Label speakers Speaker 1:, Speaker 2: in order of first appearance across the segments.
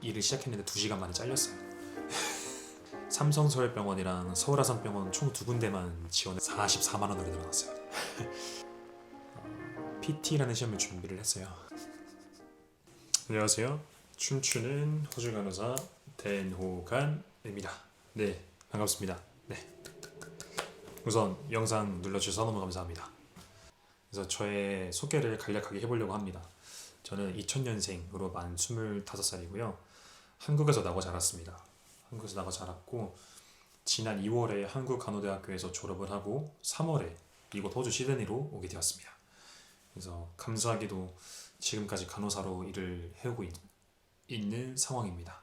Speaker 1: 일을 시작했는데 2시간 만에 잘렸어요. 삼성서울병원이랑 서울아산병원 총 두 군데만 지원해 44만 원으로 늘어났어요. 어, PT라는 시험을 준비를 했어요. 안녕하세요. 춤추는 호주 간호사 댄호간입니다. 네, 반갑습니다. 네. 우선 영상 눌러주셔서 너무 감사합니다. 그래서 저의 소개를 간략하게 해보려고 합니다. 저는 2000년생으로 만 25살이고요. 한국에서 나고 자랐습니다. 한국에서 나고 자랐고 지난 2월에 한국 간호대학교에서 졸업을 하고 3월에 이곳 호주 시드니로 오게 되었습니다. 그래서 감사하게도 지금까지 간호사로 일을 해오고 있, 있는 상황입니다.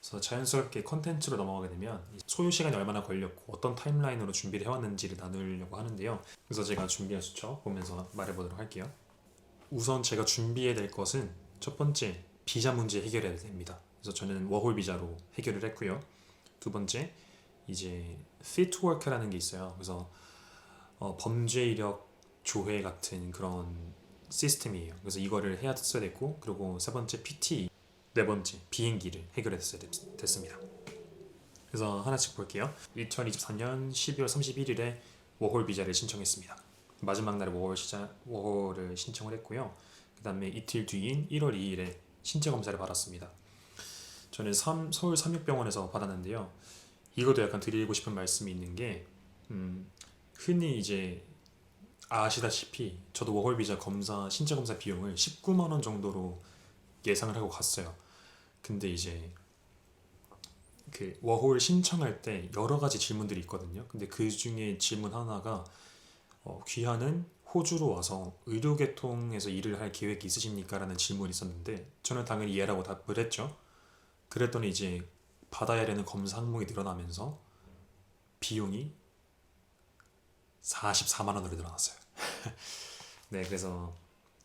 Speaker 1: 그래서 자연스럽게 컨텐츠로 넘어가게 되면 소요 시간이 얼마나 걸렸고 어떤 타임라인으로 준비를 해왔는지를 나누려고 하는데요. 그래서 제가 준비한 수첩 보면서 말해보도록 할게요. 우선 제가 준비해야 될 것은 첫 번째 비자 문제 해결해야 됩니다. 그래서 저는 워홀 비자로 해결을 했고요. 두 번째 이제 work라는 게 있어요. 그래서 어, 범죄 이력 조회 같은 그런 시스템이에요. 그래서 이거를 해야 됐어야 됐고 그리고 세 번째 PT 네 번째 비행기를 해결했어야 됐, 됐습니다. 그래서 하나씩 볼게요. 2024년 12월 31일에 워홀 비자를 신청했습니다. 마지막 날에 워홀 시자 워홀을 신청을 했고요. 그 다음에 이틀 뒤인 1월 2일에 신체 검사를 받았습니다. 저는 삼- 서울 삼육병원에서 받았는데요. 이것도 약간 드리고 싶은 말씀이 있는 게 음, 흔히 이제 아시다시피 저도 워홀 비자 검사 신체 검사 비용을 19만 원 정도로 예상을 하고 갔어요. 근데 이제 그 워홀 신청할 때 여러 가지 질문들이 있거든요. 근데 그 중에 질문 하나가 어, 귀하는 호주로 와서 의료계통에서 일을 할 계획이 있으십니까? 라는 질문이 있었는데 저는 당연히 예라고 답을 했죠. 그랬더니 이제 받아야 되는 검사 항목이 늘어나면서 비용이 44만 원으로 늘어났어요. 네, 그래서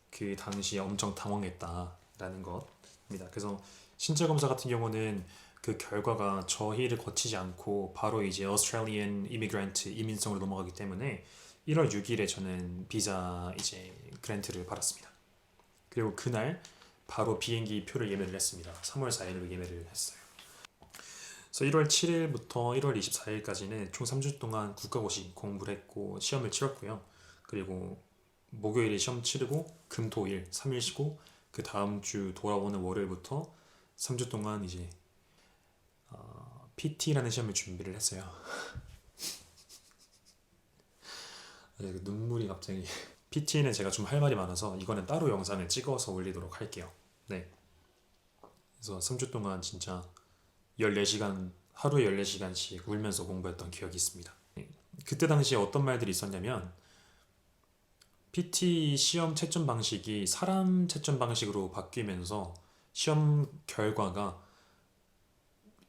Speaker 1: 그 당시에 엄청 당황했다라는 것입니다. 그래서 신체 검사 같은 경우는 그 결과가 저희를 거치지 않고 바로 이제 오스트레일리안 이미그란트 이민성으로 넘어가기 때문에 1월 6일에 저는 비자 이제 그랜트를 받았습니다. 그리고 그날 바로 비행기 표를 예매를 했습니다. 3월 4일로 예매를 했어요. 그래서 1월 7일부터 1월 24일까지는 총 3주 동안 국가고시 공부를 했고 시험을 치렀고요. 그리고 목요일에 시험 치르고 금, 토, 일 3일 쉬고 그 다음 주 돌아오는 월요일부터 3주 동안 이제 어, PT라는 시험을 준비를 했어요. 아, 이거 눈물이 갑자기 PT는 제가 좀 할 말이 많아서 이거는 따로 영상을 찍어서 올리도록 할게요. 네. 그래서 3주 동안 진짜 14시간 하루에 14시간씩 울면서 공부했던 기억이 있습니다. 네. 그때 당시에 어떤 말들이 있었냐면 PT 시험 채점 방식이 사람 채점 방식으로 바뀌면서 시험 결과가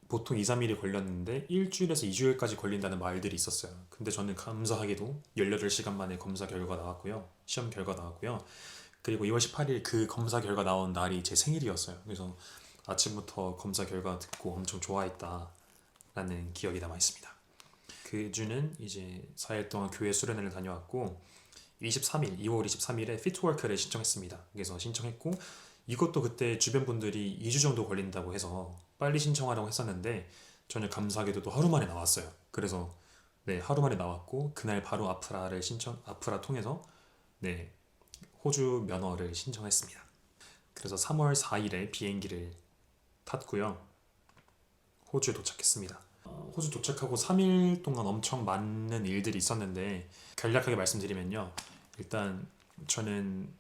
Speaker 1: 보통 2, 3일이 걸렸는데 일주일에서 2주일까지 걸린다는 말들이 있었어요. 근데 저는 감사하게도 18시간 만에 검사 결과 나왔고요. 시험 결과 나왔고요. 그리고 2월 18일 그 검사 결과 나온 날이 제 생일이었어요. 그래서 아침부터 검사 결과 듣고 엄청 좋아했다라는 기억이 남아 있습니다. 그 주는 이제 4일 동안 교회 수련회를 다녀왔고 23일, 2월 23일에 피트워크를 신청했습니다. 그래서 신청했고 이것도 그때 주변 분들이 2주 정도 걸린다고 해서 빨리 신청하라고 했었는데 저는 감사하게도 또 하루 만에 나왔어요. 그래서 네 하루 만에 나왔고 그날 바로 아프라를 신청 아프라 통해서 네 호주 면허를 신청했습니다. 그래서 3월 4일에 비행기를 탔고요. 호주에 도착했습니다. 어, 호주 도착하고 3일 동안 엄청 많은 일들이 있었는데 간략하게 말씀드리면요. 일단 저는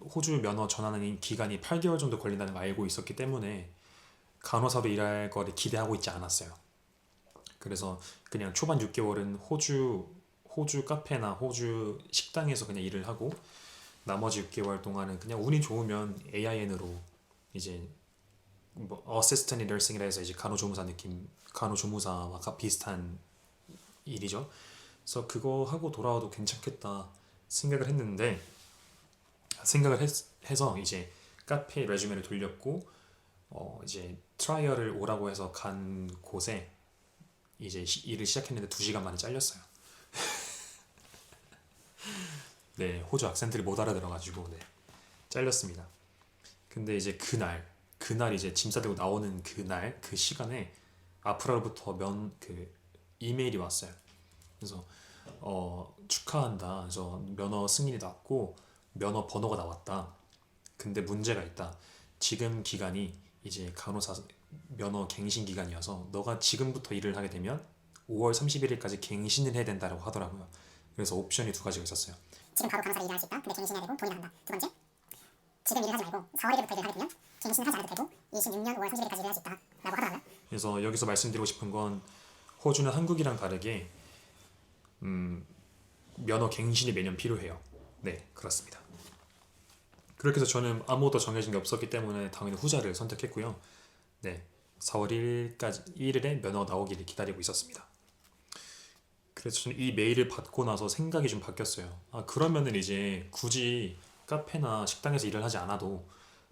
Speaker 1: 호주 면허 전환하는 기간이 8개월 정도 걸린다는 걸 알고 있었기 때문에 간호사로 일할 거를 기대하고 있지 않았어요. 그래서 그냥 초반 6개월은 호주 호주 카페나 호주 식당에서 그냥 일을 하고 나머지 6개월 동안은 그냥 운이 좋으면 AIN으로 이제 뭐 어시스턴트 너싱이라 해서 이제 간호조무사 느낌 간호조무사와 가- 비슷한 일이죠. 그래서 그거 하고 돌아와도 괜찮겠다 생각을 했는데 생각을 했, 해서 이제 카페 레주메를 돌렸고 어 이제 트라이얼을 오라고 해서 간 곳에 이제 시- 일을 시작했는데 2시간 만에 잘렸어요. 네, 호주 악센트를 못 알아들어가지고 네, 잘렸습니다. 근데 이제 그날 그날 이제 짐 싸들고 나오는 그날 그 시간에 아프라로부터 면 그 이메일이 왔어요. 그래서 어 축하한다. 그래서 면허 승인이 났고 면허 번호가 나왔다. 근데 문제가 있다. 지금 기간이 이제 간호사 면허 갱신 기간이어서 너가 지금부터 일을 하게 되면 5월 31일까지 갱신을 해야 된다라고 하더라고요. 그래서 옵션이 두 가지가 있었어요.
Speaker 2: 지금 바로 간호사로 일을 할 수 있다. 근데 갱신해야 되고 돈이 나간다. 두 번째, 지금 일을 하지 말고 4월 1일부터 일을 하게 되면 갱신을 하지 않아도 되고 26년 5월 31일까지 일을 할수 있다라고 하더라고요.
Speaker 1: 그래서 여기서 말씀드리고 싶은 건 호주는 한국이랑 다르게 음, 면허 갱신이 매년 필요해요. 네, 그렇습니다. 그렇게 해서 저는 아무것도 정해진 게 없었기 때문에 당연히 후자를 선택했고요. 네, 4월 1일까지 1일에 면허 나오기를 기다리고 있었습니다. 그래서 저는 이 메일을 받고 나서 생각이 좀 바뀌었어요. 아, 그러면은 이제 굳이 카페나 식당에서 일을 하지 않아도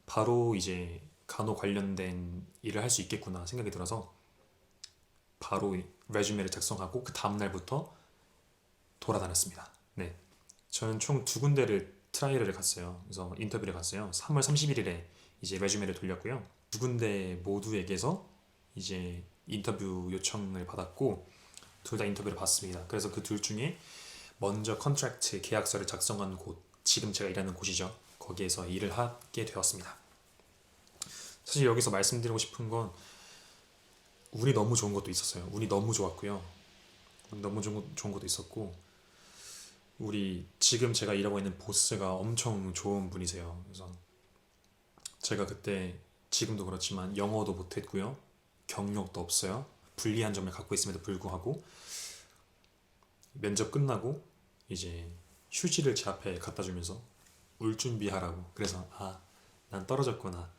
Speaker 1: 바로 이제 간호 관련된 일을 할 수 있겠구나 생각이 들어서 바로 이 레주메를 작성하고 그 다음 날부터 돌아다녔습니다. 네, 저는 총 두 군데를 트라이를 갔어요. 그래서 인터뷰를 갔어요. 3월 31일에 이제 레주메를 돌렸고요. 두 군데 모두에게서 이제 인터뷰 요청을 받았고 둘 다 인터뷰를 받습니다. 그래서 그 둘 중에 먼저 컨트랙트 계약서를 작성한 곳, 지금 제가 일하는 곳이죠. 거기에서 일을 하게 되었습니다. 사실 여기서 말씀드리고 싶은 건 운이 너무 좋은 것도 있었어요. 운이 너무 좋았고요. 너무 좋은, 것- 좋은 것도 있었고 우리 지금 제가 일하고 있는 보스가 엄청 좋은 분이세요. 그래서 제가 그때 지금도 그렇지만 영어도 못했고요. 경력도 없어요. 불리한 점을 갖고 있음에도 불구하고 면접 끝나고 이제 휴지를 제 앞에 갖다 주면서 울 준비하라고 그래서 아 난 떨어졌구나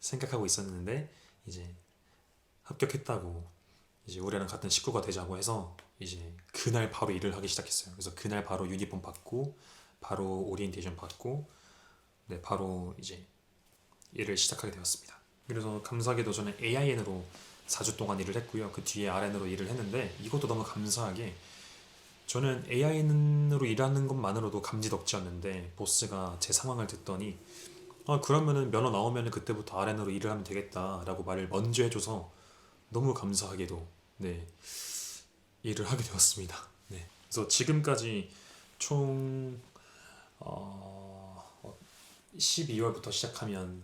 Speaker 1: 생각하고 있었는데 이제 합격했다고 이제 우리랑 같은 식구가 되자고 해서 이제 그날 바로 일을 하기 시작했어요. 그래서 그날 바로 유니폼 받고 바로 오리엔테이션 받고 네 바로 이제 일을 시작하게 되었습니다. 그래서 감사하게도 저는 AIN으로 4주 동안 일을 했고요. 그 뒤에 RN으로 일을 했는데 이것도 너무 감사하게 저는 AIN으로 일하는 것만으로도 감지덕지였는데 보스가 제 상황을 듣더니 아 그러면은 면허 나오면은 그때부터 RN으로 일을 하면 되겠다라고 말을 먼저 해줘서 너무 감사하게도 네 일을 하게 되었습니다. 네 그래서 지금까지 총 어, 12월부터 시작하면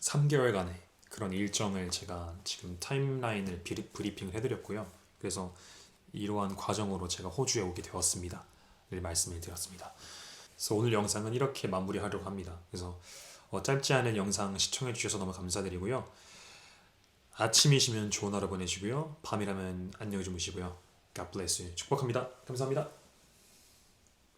Speaker 1: 3개월간의 그런 일정을 제가 지금 타임라인을 브리핑을 해드렸고요. 그래서 이러한 과정으로 제가 호주에 오게 되었습니다. 를 말씀을 드렸습니다. 그래서 오늘 영상은 이렇게 마무리하려고 합니다. 그래서 어, 짧지 않은 영상 시청해 주셔서 너무 감사드리고요. 아침이시면 좋은 하루 보내시고요. 밤이라면 안녕히 주무시고요. God bless you. 축복합니다. 감사합니다.